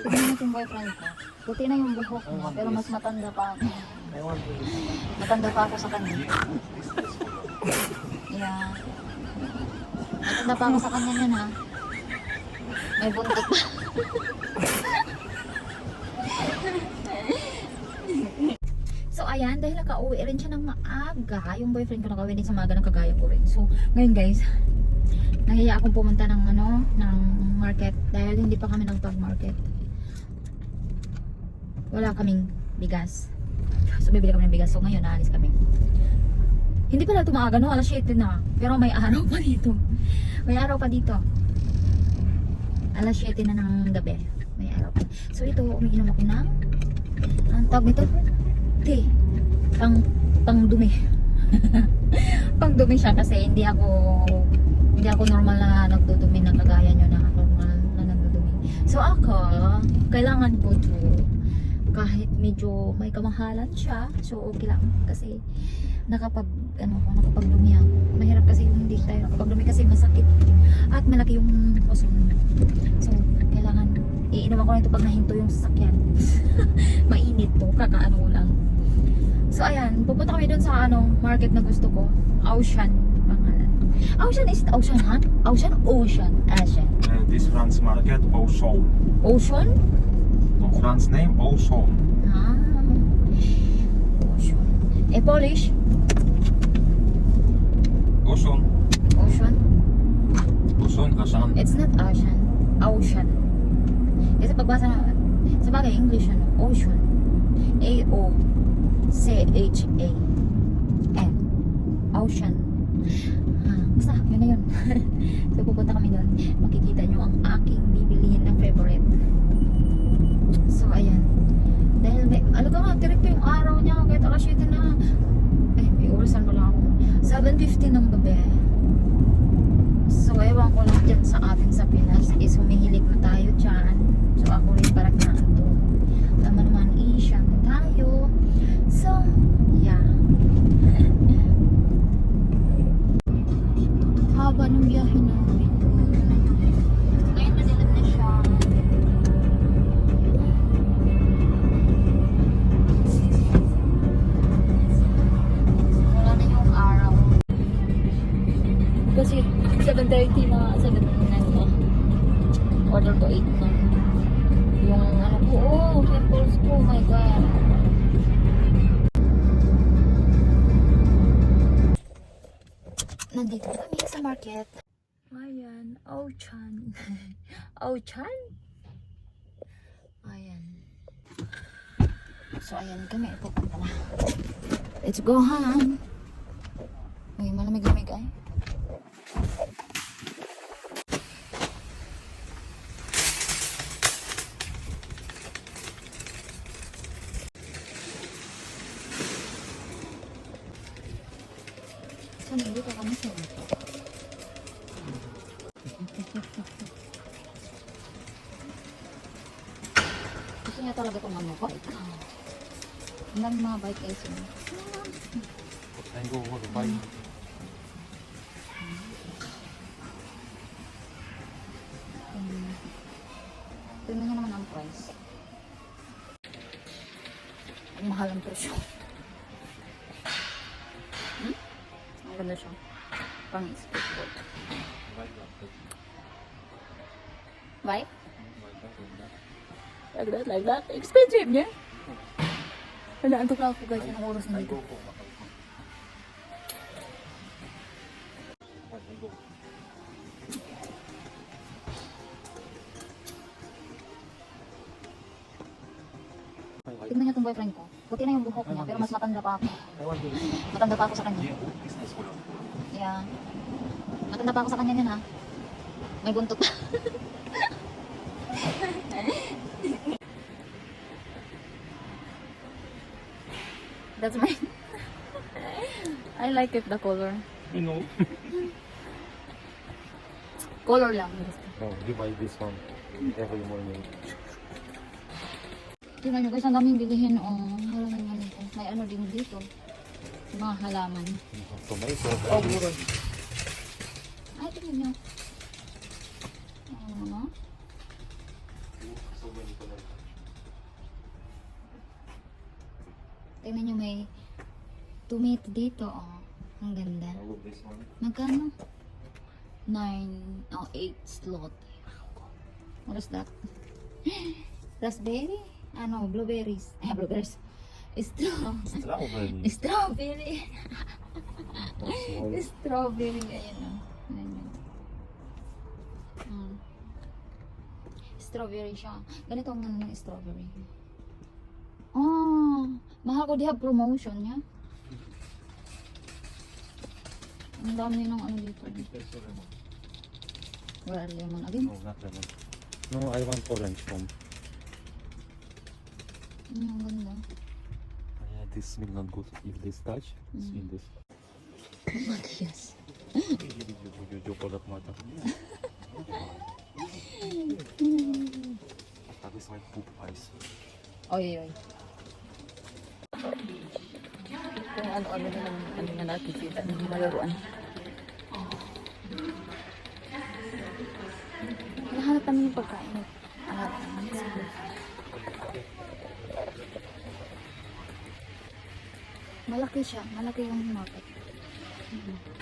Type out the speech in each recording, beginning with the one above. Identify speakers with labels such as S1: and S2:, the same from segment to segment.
S1: Tignan mo yung boyfriend ko. Puti na yung buhok niya, pero mas matanda pa ako. Matanda pa ako sa kanya. Yeah. Matanda pa ako sa kanya yan ha. May buntot pa. so ayan, dahil nakauwi rin siya ng maaga, yung boyfriend ko nakauwi din sa maaga ng kagaya ko rin. So, ngayon guys, nahiya akong pumunta ng ano, ng market dahil hindi pa kami nagpag-market. Wala kaming bigas. So, bibili kami ng bigas. So, ngayon, naalis kami. Hindi pala tumaaga, no? Alas 7 na. Pero may araw pa dito. May araw pa dito. Alas 7 na ng gabi. May araw pa. So, ito, umiinom ako ng ang tawag nito? Tea. Pang, pang dumi. pang dumi siya kasi hindi ako hindi ako normal na nagdudumi na kagaya nyo na normal na nagdudumi. So ako, kailangan ko to kahit medyo may kamahalan siya, so okay lang kasi nakapag ano ko nakapagdumi ako. Mahirap kasi yung hindi tayo nakapagdumi kasi masakit at malaki yung uso. So kailangan iinom ako nito pag nahinto yung sasakyan. Mainit to, kakaano ko lang. So ayan, pupunta kami dun sa ano, market na gusto ko. Ocean pangalan. Ocean is it Ocean Han? Ocean? Ocean. Ocean.
S2: Uh, this France market, Auchan.
S1: Ocean?
S2: France name, Auchan.
S1: Ah. Ocean. Eh, Polish?
S2: Auchan.
S1: Ocean?
S2: Auchan, Auchan.
S1: It's not ocean. Ocean. Kasi pagbasa na, sa bagay, English ano, ocean. A-O-C-H-A. N. Ocean. Ah, basta, yun na yun. so, pupunta kami doon. Makikita nyo ang aking bibilihin na favorite. So, ayan. Dahil, may, alam ka nga, direkto yung araw niya. Kahit alas 7 na. Eh, may orasan pala ako. 7.50 ng gabi. So, ewan ko lang dyan sa atin sa Pinas is humihilig na tayo dyan. Kami sa market. Ayan, Ochan. Ochan? Ayan. So, ayan kami. Pupunta na. Let's go, Han. Uy, malamig-lamig ay. So, nandito kami sa Gusto bike. Ang dami mga bike guys. yun.
S2: I go over buy.
S1: Um, tingnan niyo naman ang price. Ang mahal ang presyo. Hmm? Ang ganda siya. Pang skateboard. Bike? Like that, like that. Expensive niya. Wala, antok na ako guys. Anong oras na dito? Tignan niyo itong boyfriend ko. Puti na yung buhok niya, pero mas matanda pa ako. Matanda pa ako sa kanya. Yeah. Matanda pa ako sa kanya niyan ha. May buntot pa. That's my... I like it, the color.
S2: You know.
S1: Color lang.
S3: No, you buy this one every morning.
S1: Tingnan nyo guys, ang daming bilihin. Oh, halaman nga nito. May ano din dito. Mga halaman.
S3: Tomato.
S1: Oh, guro. Ay, tingnan nyo. Tingnan nyo may tomato dito. Oh. Ang ganda. Magkano? 9, oh, 8 slot. What is that? Raspberry? Ano, blueberries. Eh, blueberries. Straw.
S3: Strawberry.
S1: Strawberry. Strawberry. Ayan o. Ayan yun. Mm. Strawberry siya. Ganito ang ano ng strawberry. Mahal ko diha promotion niya. Ang dami ng ano dito. Wala lemon again.
S3: No, not lemon. No, I want orange one.
S1: Mm, ang ganda.
S3: Yeah, this smell not good. If this touch, smell this.
S1: Matigas.
S3: Chocolate mata. That is like poop ice.
S1: Oy, oy. Kung ano-ano na ano na natin kita ng malaruan. Nahanap kami ng pagkain. Ah, malaki siya. Malaki yung market. Mhm.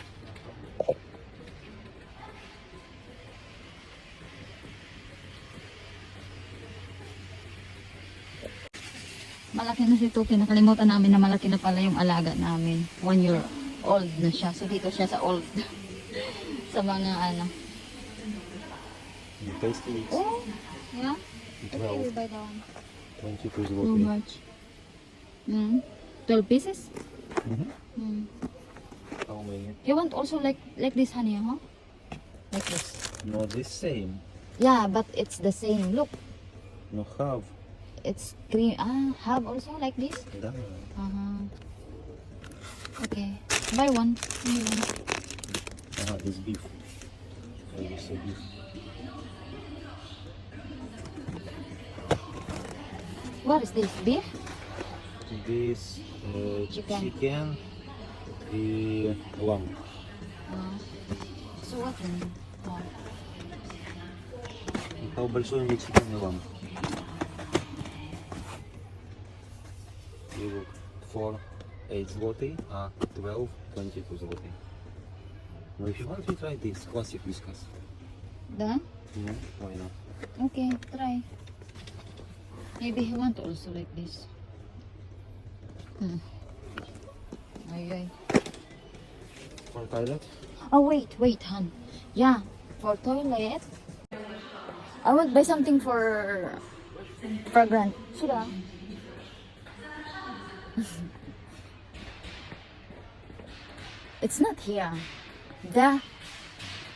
S1: Na si Tuki. Nakalimutan namin na malaki na pala yung alaga namin. One year old na siya. So dito siya sa old. sa mga ano.
S3: You taste it.
S1: Oh, yeah. Okay, we
S3: 12,
S1: buy that one.
S3: 22
S1: Too
S3: zloty.
S1: much. Mm. 12 pieces?
S3: Mhm.
S1: Mm.
S3: How many?
S1: You want also like like this honey, huh? Like this.
S3: No, this same.
S1: Yeah, but it's the same. Look,
S3: No, have.
S1: it's cream. Ah, have also like this.
S3: Да.
S1: Uh-huh. Okay. Buy one. Buy one.
S3: Ага, this beef. I will say beef.
S1: What is this? Beef?
S3: This uh,
S1: Chicken.
S3: chicken и lamb.
S1: Uh, so what then? Oh.
S3: How большой мне chicken и lamb? You look for 8 zloty, а 12, 22 zloty. No, if you want, we try this classic whiskas.
S1: Done?
S3: No, why not?
S1: Okay, try. Maybe he want also like this. Hmm. Ay, ay.
S3: For toilet?
S1: Oh, wait, wait, hon. Yeah, for toilet. I want buy something for fragrant. Should I? it's not here. The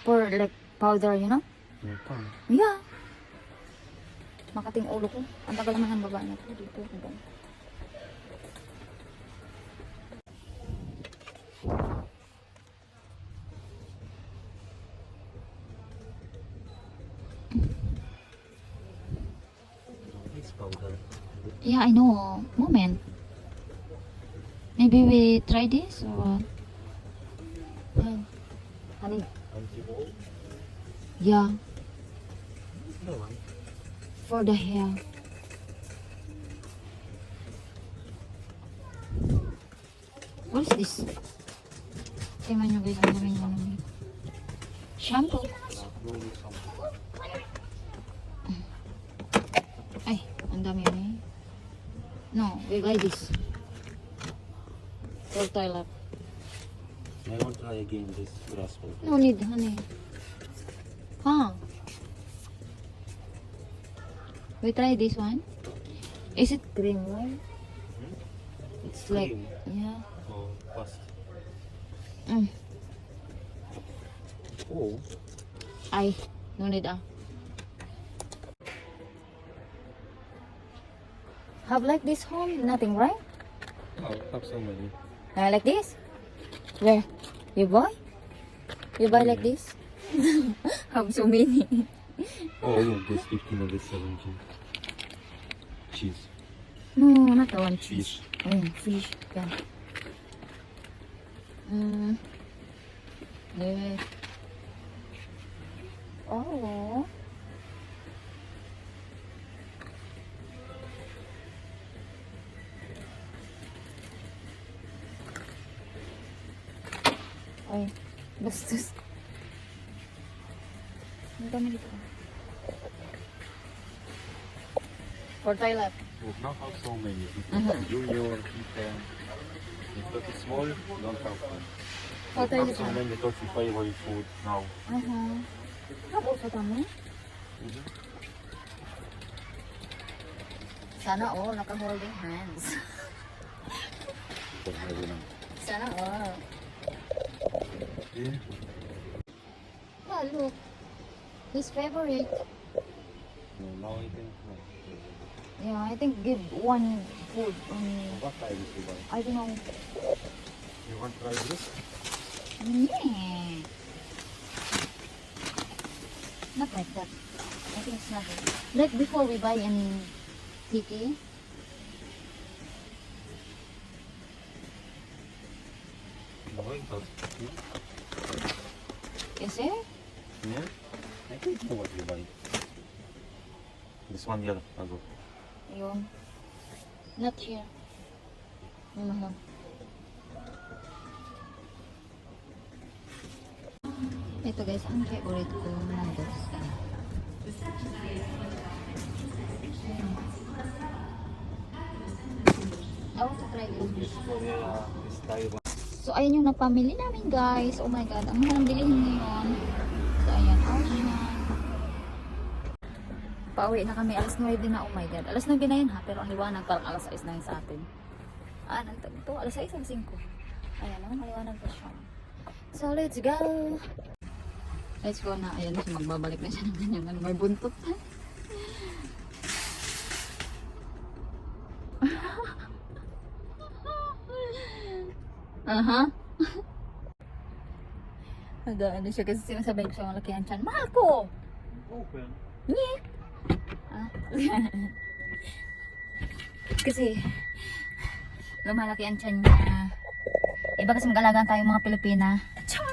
S1: for like powder, you know?
S3: Nito.
S1: Yeah. Makating ulo ko. Ang tagal naman ang baba na to dito. Yeah, I know. Moment. Maybe we try this or what? Honey. Yeah, for the hair. What is this? Tingnan nyo. Shampoo. Ay, ang eh. No, we buy this. For toilet.
S3: I want to try again this grass powder.
S1: No need, honey. Huh? We try this one. Is it cream one? It's like,
S3: Cream.
S1: yeah.
S3: Oh, fast.
S1: Mm.
S3: Oh,
S1: Ay, no need ah. Have like this home? Nothing, right?
S3: oh, have so many.
S1: Uh, like this? Where? You buy? You buy like this? Have so many.
S3: Oh, look, this 15 and this 17. Cheese.
S1: No, not the one cheese. Mm, fish. Yan. Mm. Yeah. Oh. Bastos. Ang dami dito. For toilet.
S2: We not have so many.
S1: Mhm.
S2: Junior, Ethan. If that is small, don't have them.
S1: For toilet
S2: so
S1: lang.
S2: many coffee favorite food now.
S1: Aha. Tapos sa tamo? Sana all naka-holding hands. Sana all.
S2: Yeah.
S1: Yeah, look. His favorite.
S3: No, now I think no.
S1: Yeah, I think give one food only.
S3: What time is it?
S1: I don't know.
S2: You want to try this?
S1: Yeah. Not like that. I think it's not like, like before we buy in Tiki.
S3: Thought.
S1: Is it?
S3: Yeah? I think know what you buy.
S2: This one year ago.
S1: Yun. Not here. May mahal. Ito guys, ang favorite ko nandos. I want to try this.
S3: This Korea, this Taiwan.
S1: So, ayan yung napamili namin guys. Oh my god, ang mahal ang bilihin ngayon. So, ayan, Ocean. Pauwi na kami, alas 9 na, oh my god. Alas 9 na yun ha, pero ang liwanag parang alas 6 na yun sa atin. Ah, nang ito, alas 6, alas 5. Ayan, oh, maliwanag pa siya. So, let's go! Let's go na. Ayan na magbabalik na siya ng ganyan. May buntot. Aha. Nag-ano siya kasi sinasabi ko siya malaki ang tiyan. Mahal ko!
S2: Open.
S1: Nye! Ah. kasi lumalaki ang tiyan niya. Iba kasi mag-alagaan tayo mga Pilipina. Char!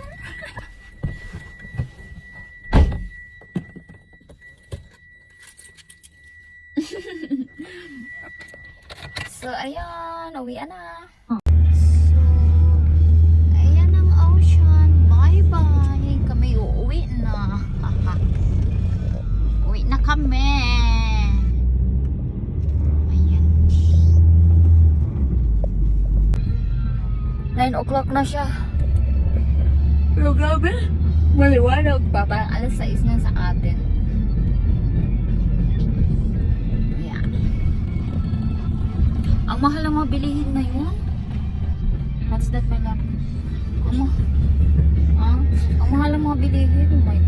S1: so, ayun. Uwi na. So, kami. Ayan. 9 o'clock na siya. Pero grabe. Maliwanag pa. Parang alas 6 na sa atin. Ayan. Ang mahal ng mga bilihin na yun. What's that, my love? Ang, ma- ah, ang mahal ng mga bilihin. Oh my